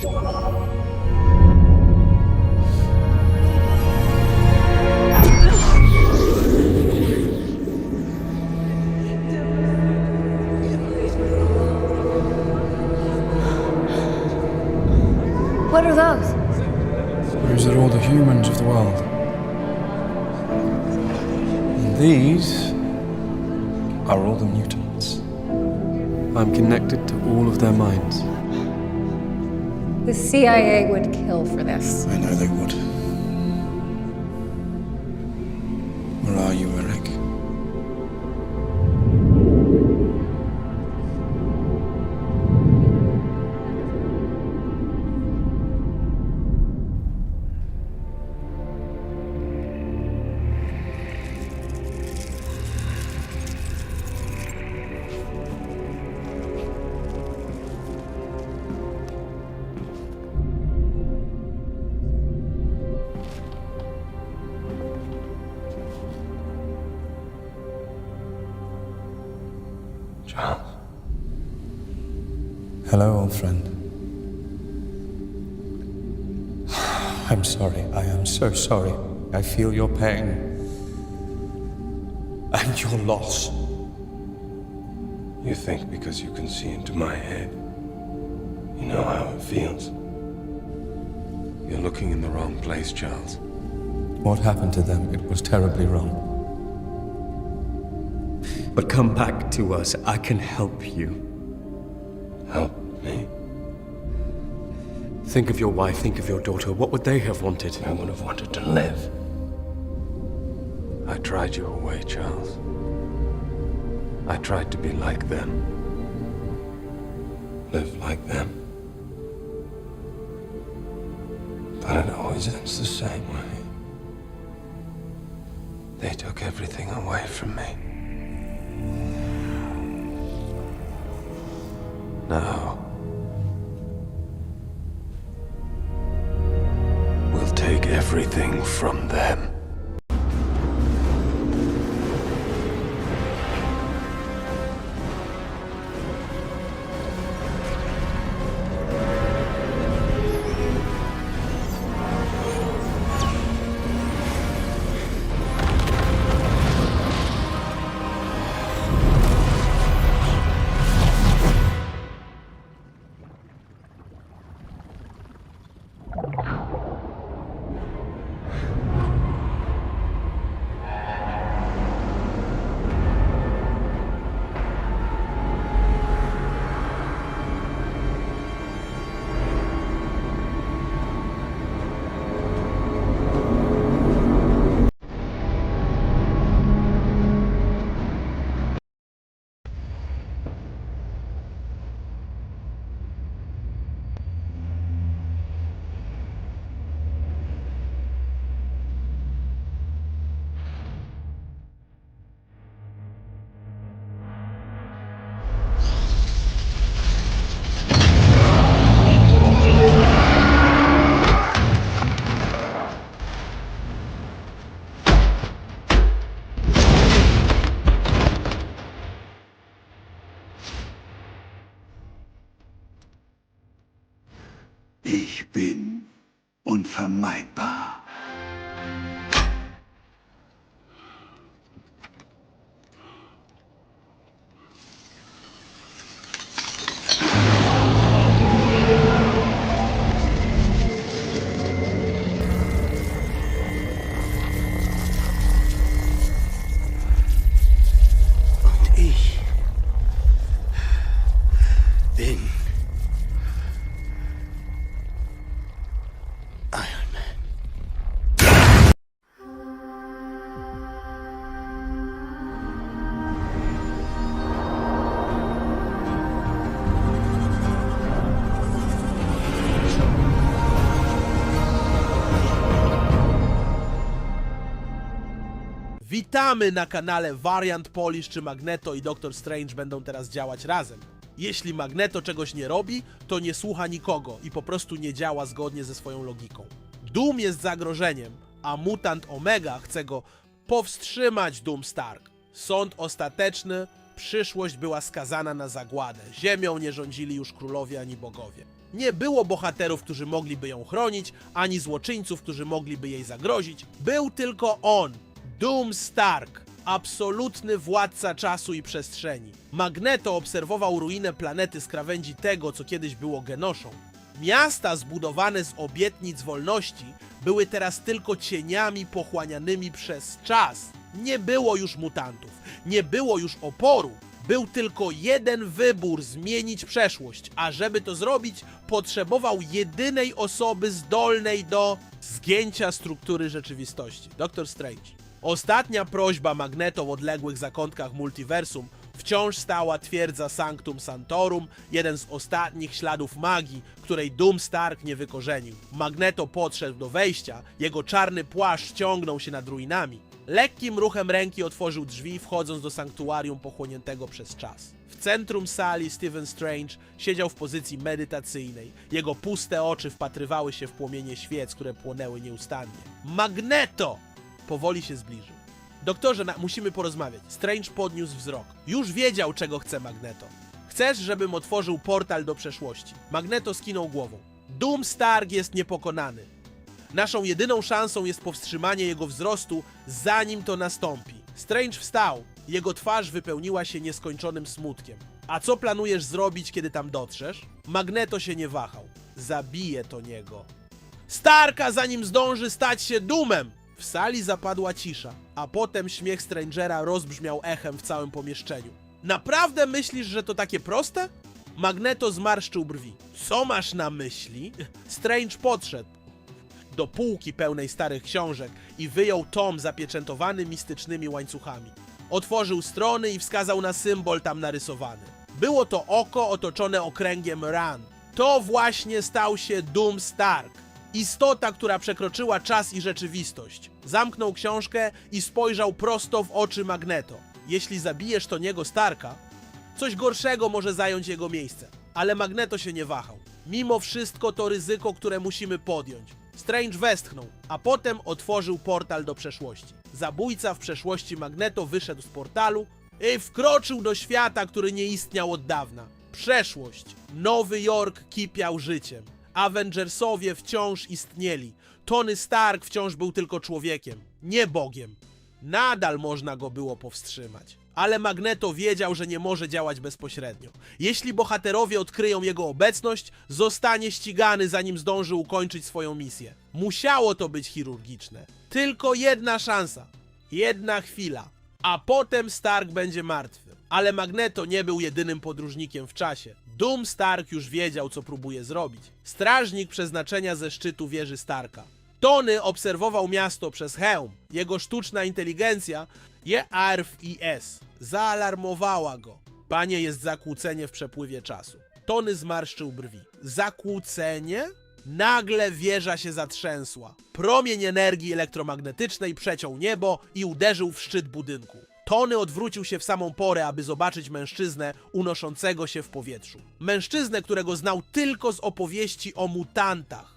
What are those? Those are all the humans of the world. And these are all the mutants. I'm connected to all of their minds. The CIA would kill for this. I know they would. Where are you, friend. I'm sorry. I am so sorry. I feel your pain. And your loss. You think because you can see into my head, you know how it feels. You're looking in the wrong place, Charles. What happened to them, it was terribly wrong. But come back to us. I can help you. Help me. Think of your wife, think of your daughter. What would they have wanted? I would have wanted to live. I tried you away, Charles. I tried to be like them. Live like them. But it always ends the same way. They took everything away from me. Now, everything from them. Witamy na kanale Variant Polish, czy Magneto i Doctor Strange będą teraz działać razem. Jeśli Magneto czegoś nie robi, to nie słucha nikogo i po prostu nie działa zgodnie ze swoją logiką. Doom jest zagrożeniem, a mutant Omega chce go powstrzymać Doom Stark. Sąd ostateczny, przyszłość była skazana na zagładę. Ziemią nie rządzili już królowie ani bogowie. Nie było bohaterów, którzy mogliby ją chronić, ani złoczyńców, którzy mogliby jej zagrozić. Był tylko on, Doom Stark, absolutny władca czasu i przestrzeni. Magneto obserwował ruinę planety z krawędzi tego, co kiedyś było Genoszą. Miasta zbudowane z obietnic wolności były teraz tylko cieniami pochłanianymi przez czas. Nie było już mutantów, nie było już oporu. Był tylko jeden wybór zmienić przeszłość, a żeby to zrobić, potrzebował jedynej osoby zdolnej do zgięcia struktury rzeczywistości Doktor Strange. Ostatnia prośba Magneto w odległych zakątkach multiversum wciąż stała twierdza Sanctum Santorum, jeden z ostatnich śladów magii, której Doom Stark nie wykorzenił. Magneto podszedł do wejścia, jego czarny płaszcz ciągnął się nad ruinami. Lekkim ruchem ręki otworzył drzwi, wchodząc do sanktuarium pochłoniętego przez czas. W centrum sali Stephen Strange siedział w pozycji medytacyjnej. Jego puste oczy wpatrywały się w płomienie świec, które płonęły nieustannie. Magneto! Powoli się zbliżył. Doktorze, musimy porozmawiać. Strange podniósł wzrok. Już wiedział, czego chce Magneto. Chcesz, żebym otworzył portal do przeszłości. Magneto skinął głową. Doom Stark jest niepokonany. Naszą jedyną szansą jest powstrzymanie jego wzrostu, zanim to nastąpi. Strange wstał. Jego twarz wypełniła się nieskończonym smutkiem. A co planujesz zrobić, kiedy tam dotrzesz? Magneto się nie wahał. Zabije to niego. Starka, zanim zdąży stać się dumem! W sali zapadła cisza, a potem śmiech Strangera rozbrzmiał echem w całym pomieszczeniu. Naprawdę myślisz, że to takie proste? Magneto zmarszczył brwi. Co masz na myśli? Strange podszedł do półki pełnej starych książek i wyjął tom zapieczętowany mistycznymi łańcuchami. Otworzył strony i wskazał na symbol tam narysowany. Było to oko otoczone okręgiem Ran. To właśnie stał się Doom Stark. Istota, która przekroczyła czas i rzeczywistość. Zamknął książkę i spojrzał prosto w oczy Magneto. Jeśli zabijesz to niego Starka, Coś gorszego może zająć jego miejsce, ale Magneto się nie wahał. Mimo wszystko to ryzyko, które musimy podjąć. Strange westchnął, a potem otworzył portal do przeszłości. Zabójca w przeszłości Magneto wyszedł z portalu i wkroczył do świata, który nie istniał od dawna. Przeszłość. Nowy Jork kipiał życiem. Avengersowie wciąż istnieli. Tony Stark wciąż był tylko człowiekiem, nie Bogiem. Nadal można go było powstrzymać. Ale Magneto wiedział, że nie może działać bezpośrednio. Jeśli bohaterowie odkryją jego obecność, zostanie ścigany, zanim zdąży ukończyć swoją misję. Musiało to być chirurgiczne. Tylko jedna szansa. Jedna chwila. A potem Stark będzie martwy. Ale Magneto nie był jedynym podróżnikiem w czasie. Doom Stark już wiedział, co próbuje zrobić. Strażnik przeznaczenia ze szczytu wieży Starka. Tony obserwował miasto przez hełm. Jego sztuczna inteligencja, JRF-IS, zaalarmowała go. Panie, jest zakłócenie w przepływie czasu. Tony zmarszczył brwi. Zakłócenie? Nagle wieża się zatrzęsła. Promień energii elektromagnetycznej przeciął niebo i uderzył w szczyt budynku. Tony odwrócił się w samą porę, aby zobaczyć mężczyznę unoszącego się w powietrzu. Mężczyznę, którego znał tylko z opowieści o mutantach.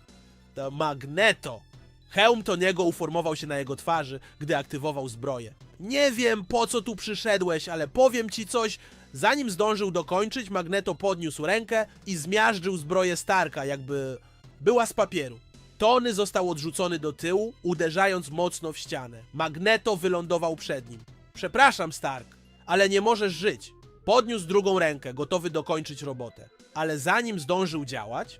To Magneto. Hełm Toniego uformował się na jego twarzy, gdy aktywował zbroję. Nie wiem, po co tu przyszedłeś, ale powiem ci coś. Zanim zdążył dokończyć, Magneto podniósł rękę i zmiażdżył zbroję Starka, jakby była z papieru. Tony został odrzucony do tyłu, uderzając mocno w ścianę. Magneto wylądował przed nim. Przepraszam, Stark, ale nie możesz żyć. Podniósł drugą rękę, gotowy dokończyć robotę. Ale zanim zdążył działać,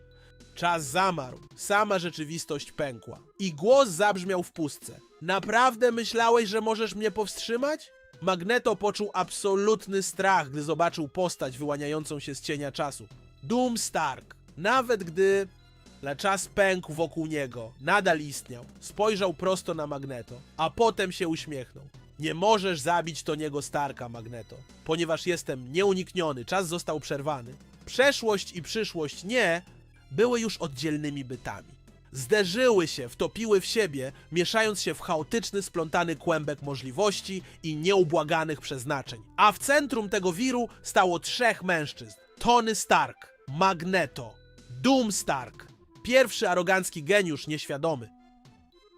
Czas zamarł, sama rzeczywistość pękła. I głos zabrzmiał w pustce. Naprawdę myślałeś, że możesz mnie powstrzymać? Magneto poczuł absolutny strach, gdy zobaczył postać wyłaniającą się z cienia czasu. Doom Stark. Nawet gdy na czas pękł wokół niego, nadal istniał. Spojrzał prosto na Magneto, a potem się uśmiechnął. Nie możesz zabić Toniego Starka, Magneto, ponieważ jestem nieunikniony, czas został przerwany. Przeszłość i przyszłość nie, były już oddzielnymi bytami. Zderzyły się, wtopiły w siebie, mieszając się w chaotyczny, splątany kłębek możliwości i nieubłaganych przeznaczeń. A w centrum tego wiru stało trzech mężczyzn: Tony Stark, Magneto, Doom Stark, pierwszy arogancki geniusz nieświadomy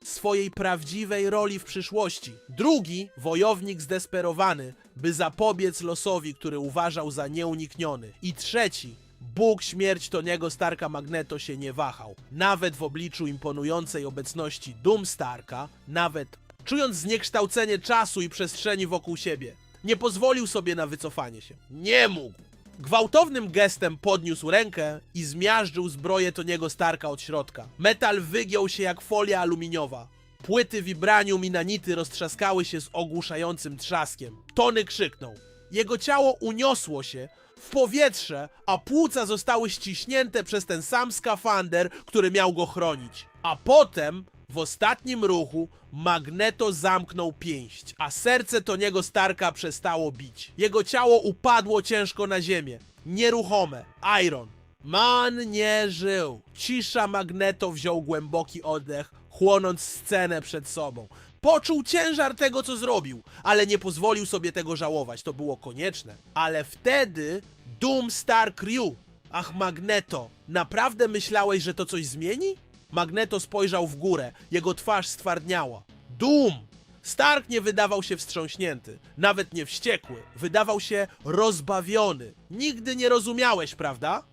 swojej prawdziwej roli w przyszłości. Drugi, wojownik zdesperowany, by zapobiec losowi, który uważał za nieunikniony. I trzeci, Bóg śmierć Tony'ego Starka Magneto się nie wahał. Nawet w obliczu imponującej obecności Doom Starka, nawet czując zniekształcenie czasu i przestrzeni wokół siebie, nie pozwolił sobie na wycofanie się. Nie mógł. Gwałtownym gestem podniósł rękę i zmiażdżył zbroję Tony'ego Starka od środka. Metal wygiął się jak folia aluminiowa. Płyty vibranium i nanity roztrzaskały się z ogłuszającym trzaskiem. Tony krzyknął. Jego ciało uniosło się w powietrze, a płuca zostały ściśnięte przez ten sam skafander, który miał go chronić. A potem, w ostatnim ruchu, Magneto zamknął pięść, a serce Toniego Starka przestało bić. Jego ciało upadło ciężko na ziemię, nieruchome. Iron. Man nie żył. Cisza Magneto wziął głęboki oddech, chłonąc scenę przed sobą. Poczuł ciężar tego, co zrobił, ale nie pozwolił sobie tego żałować. To było konieczne. Ale wtedy Doom Star Crew. Ach, Magneto, naprawdę myślałeś, że to coś zmieni? Magneto spojrzał w górę, jego twarz stwardniała. Doom! Stark nie wydawał się wstrząśnięty, nawet nie wściekły. Wydawał się rozbawiony. Nigdy nie rozumiałeś, prawda?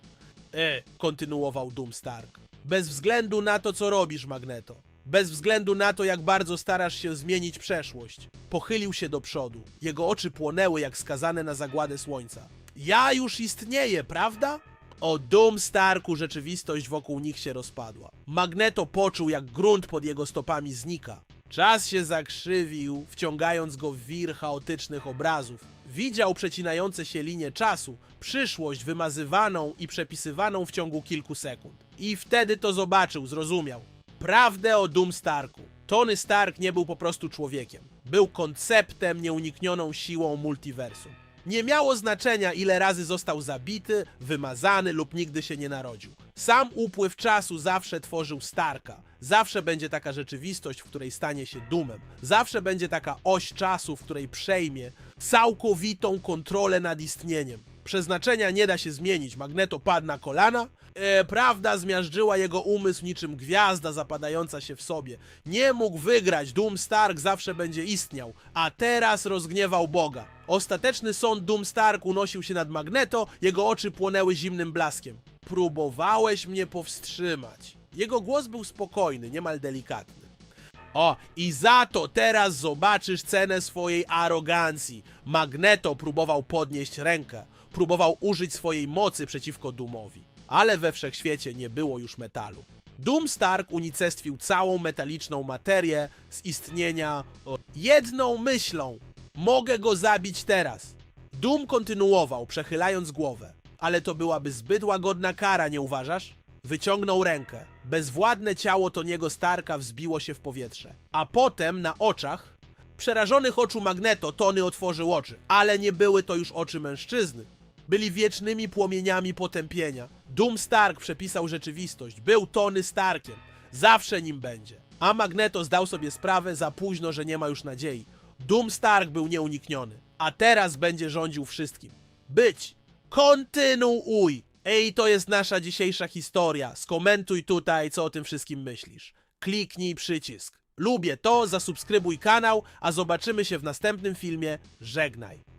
E, kontynuował Doom Stark. Bez względu na to, co robisz, Magneto. Bez względu na to, jak bardzo starasz się zmienić przeszłość. Pochylił się do przodu. Jego oczy płonęły jak skazane na zagładę słońca. Ja już istnieję, prawda? O Doom Starku rzeczywistość wokół nich się rozpadła. Magneto poczuł, jak grunt pod jego stopami znika. Czas się zakrzywił, wciągając go w wir chaotycznych obrazów. Widział przecinające się linie czasu, przyszłość wymazywaną i przepisywaną w ciągu kilku sekund. I wtedy to zobaczył, zrozumiał. Prawdę o Doom Starku. Tony Stark nie był po prostu człowiekiem. Był konceptem, nieuniknioną siłą multiversum. Nie miało znaczenia, ile razy został zabity, wymazany lub nigdy się nie narodził. Sam upływ czasu zawsze tworzył Starka. Zawsze będzie taka rzeczywistość, w której stanie się dumem. Zawsze będzie taka oś czasu, w której przejmie całkowitą kontrolę nad istnieniem. Przeznaczenia nie da się zmienić. Magneto padł na kolana. E, prawda zmiażdżyła jego umysł niczym gwiazda zapadająca się w sobie. Nie mógł wygrać. Doom Stark zawsze będzie istniał. A teraz rozgniewał Boga. Ostateczny sąd Doom Stark unosił się nad Magneto. Jego oczy płonęły zimnym blaskiem. Próbowałeś mnie powstrzymać. Jego głos był spokojny, niemal delikatny. O, i za to teraz zobaczysz cenę swojej arogancji. Magneto próbował podnieść rękę, próbował użyć swojej mocy przeciwko Doomowi, ale we wszechświecie nie było już metalu. Doom Stark unicestwił całą metaliczną materię z istnienia jedną myślą. Mogę go zabić teraz. Doom kontynuował, przechylając głowę. Ale to byłaby zbyt łagodna kara, nie uważasz? Wyciągnął rękę. Bezwładne ciało Toniego Starka wzbiło się w powietrze. A potem na oczach przerażonych oczu Magneto Tony otworzył oczy. Ale nie były to już oczy mężczyzny. Byli wiecznymi płomieniami potępienia. Doom Stark przepisał rzeczywistość. Był Tony Starkiem. Zawsze nim będzie. A Magneto zdał sobie sprawę za późno, że nie ma już nadziei. Doom Stark był nieunikniony. A teraz będzie rządził wszystkim. Być. Kontynuuj. Ej, to jest nasza dzisiejsza historia. Skomentuj tutaj, co o tym wszystkim myślisz. Kliknij przycisk. Lubię to, zasubskrybuj kanał, a zobaczymy się w następnym filmie. Żegnaj.